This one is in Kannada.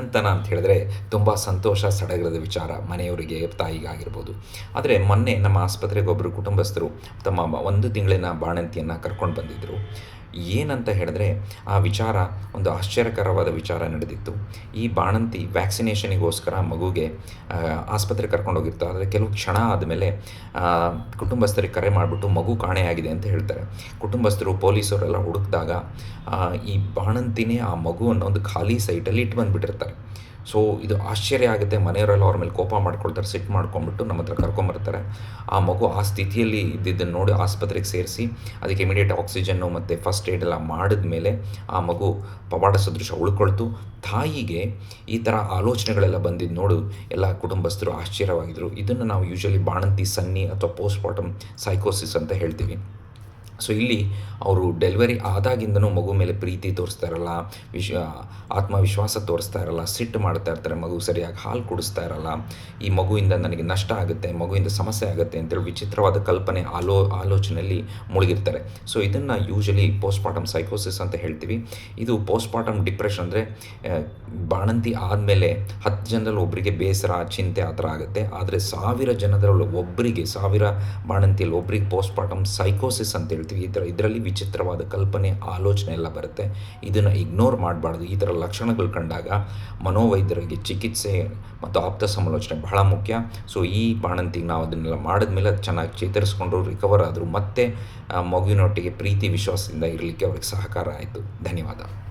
ಅಂತನ ಅಂತ ಹೇಳಿದ್ರೆ ತುಂಬ ಸಂತೋಷ, ಸಡಗರದ ವಿಚಾರ ಮನೆಯವರಿಗೆ, ತಾಯಿಗಾಗಿರ್ಬೋದು. ಆದರೆ ಮೊನ್ನೆ ನಮ್ಮ ಆಸ್ಪತ್ರೆಗೆ ಒಬ್ಬರು ಕುಟುಂಬಸ್ಥರು ತಮ್ಮ ಒಂದು ತಿಂಗಳಿನ ಬಾಣಂತಿಯನ್ನು ಕರ್ಕೊಂಡು ಬಂದಿದ್ದರು ಏನಂತ ಹೇಳಿದ್ರೆ ಆ ವಿಚಾರ ಒಂದು ಆಶ್ಚರ್ಯಕರವಾದ ವಿಚಾರ ನಡೆದಿತ್ತು. ಈ ಬಾಣಂತಿ ವ್ಯಾಕ್ಸಿನೇಷನಿಗೋಸ್ಕರ ಮಗುಗೆ ಆಸ್ಪತ್ರೆ ಆಸ್ಪತ್ರೆಗೆ ಕರ್ಕೊಂಡು ಹೋಗಿರ್ತಾರೆ ಆದರೆ ಕೆಲವು ಕ್ಷಣ ಆದಮೇಲೆ ಕುಟುಂಬಸ್ಥರಿಗೆ ಕರೆ ಮಾಡಿಬಿಟ್ಟು ಮಗು ಕಾಣೆಯಾಗಿದೆ ಅಂತ ಹೇಳ್ತಾರೆ. ಕುಟುಂಬಸ್ಥರು, ಪೊಲೀಸರೆಲ್ಲ ಹುಡುಕಿದಾಗ ಈ ಬಾಣಂತಿನೇ ಆ ಮಗುವನ್ನು ಒಂದು ಖಾಲಿ ಸೈಟಲ್ಲಿ ಇಟ್ಟು ಬಂದುಬಿಟ್ಟಿರ್ತಾರೆ. ಸೊ ಇದು ಆಶ್ಚರ್ಯ ಆಗುತ್ತೆ. ಮನೆಯವರೆಲ್ಲ ಅವ್ರ ಮೇಲೆ ಕೋಪ ಮಾಡ್ಕೊಳ್ತಾರೆ ಸಿಟ್ ಮಾಡ್ಕೊಂಡ್ಬಿಟ್ಟು ನಮ್ಮ ಹತ್ರ ಕರ್ಕೊಂಬರ್ತಾರೆ. ಆ ಮಗು ಆ ಸ್ಥಿತಿಯಲ್ಲಿ ಇದ್ದಿದ್ದನ್ನು ನೋಡಿ ಆಸ್ಪತ್ರೆಗೆ ಸೇರಿಸಿ, ಅದಕ್ಕೆ ಇಮಿಡಿಯೇಟ್ ಆಕ್ಸಿಜನ್ನು ಮತ್ತು ಫಸ್ಟ್ ಏಡ್ ಎಲ್ಲ ಮಾಡಿದ ಮೇಲೆ ಆ ಮಗು ಪವಾಡ ಸದೃಶ ಉಳ್ಕೊಳ್ತು. ತಾಯಿಗೆ ಈ ಥರ ಆಲೋಚನೆಗಳೆಲ್ಲ ಬಂದಿದ್ದು ನೋಡು, ಎಲ್ಲ ಕುಟುಂಬಸ್ಥರು ಆಶ್ಚರ್ಯವಾಗಿದ್ದರು ಇದನ್ನು ನಾವು ಯೂಶಲಿ ಬಾಣಂತಿ, ಸನ್ನಿ ಅಥವಾ ಪೋಸ್ಟ್ಮಾರ್ಟಮ್ ಸೈಕೋಸಿಸ್ ಅಂತ ಹೇಳ್ತೀವಿ. ಸೊ ಇಲ್ಲಿ ಅವರು ಡೆಲಿವರಿ ಆದಾಗಿಂದನೂ ಮಗು ಮೇಲೆ ಪ್ರೀತಿ ತೋರಿಸ್ತಾ ಇರಲ್ಲ, ವಿಶ್ ಆತ್ಮವಿಶ್ವಾಸ ತೋರಿಸ್ತಾ ಇರಲ್ಲ, ಸಿಟ್ಟು ಮಾಡ್ತಾ ಇರ್ತಾರೆ, ಮಗು ಸರಿಯಾಗಿ ಹಾಲು ಕುಡಿಸ್ತಾ ಇರಲ್ಲ, ಈ ಮಗುವಿಂದ ನನಗೆ ನಷ್ಟ ಆಗುತ್ತೆ, ಮಗುವಿಂದ ಸಮಸ್ಯೆ ಆಗುತ್ತೆ ಅಂತೇಳಿ ವಿಚಿತ್ರವಾದ ಕಲ್ಪನೆ ಆಲೋ, ಆಲೋಚನೆಯಲ್ಲಿ ಮುಳುಗಿರ್ತಾರೆ. ಸೊ ಇದನ್ನು ಯೂಶಲಿ ಪೋಸ್ಟ್ಮಾರ್ಟಮ್ ಸೈಕೋಸಿಸ್ ಅಂತ ಹೇಳ್ತೀವಿ. ಇದು ಪೋಸ್ಟ್ಮಾರ್ಟಮ್ ಡಿಪ್ರೆಷನ್ ಅಂದರೆ ಬಾಣಂತಿ ಆದಮೇಲೆ ಹತ್ತು ಜನರಲ್ಲಿ ಒಬ್ಬರಿಗೆ ಬೇಸರ, ಚಿಂತೆ ಆ ಥರ ಆಗುತ್ತೆ. ಆದರೆ ಸಾವಿರ ಜನದಲ್ಲಿ ಒಬ್ಬರಿಗೆ ಸಾವಿರ ಬಾಣಂತಿಯಲ್ಲಿ ಒಬ್ಬರಿಗೆ ಪೋಸ್ಟ್ಮಾರ್ಟಮ್ ಸೈಕೋಸಿಸ್ ಅಂತ ಹೇಳ್ತೀವಿ ಈ ಥರ ಇದರಲ್ಲಿ ವಿಚಿತ್ರವಾದ ಕಲ್ಪನೆ, ಆಲೋಚನೆ ಎಲ್ಲ ಬರುತ್ತೆ. ಇದನ್ನು ಇಗ್ನೋರ್ ಮಾಡಬಾರ್ದು. ಈ ಥರ ಲಕ್ಷಣಗಳು ಕಂಡಾಗ ಮನೋವೈದ್ಯರಿಗೆ ಚಿಕಿತ್ಸೆ ಮತ್ತು ಆಪ್ತ ಸಮಾಲೋಚನೆ ಬಹಳ ಮುಖ್ಯ. ಸೊ ಈ ಬಾಣಂತಿಗೆ ನಾವು ಅದನ್ನೆಲ್ಲ ಮಾಡಿದ್ಮೇಲೆ ಅದು ಚೆನ್ನಾಗಿ ಚೇತರಿಸ್ಕೊಂಡು ರಿಕವರ್ ಆದರು ಮತ್ತೆ ಮಗುವಿನೊಟ್ಟಿಗೆ ಪ್ರೀತಿ, ವಿಶ್ವಾಸದಿಂದ ಇರಲಿಕ್ಕೆ ಅವ್ರಿಗೆ ಸಹಕಾರ ಆಯಿತು. ಧನ್ಯವಾದ.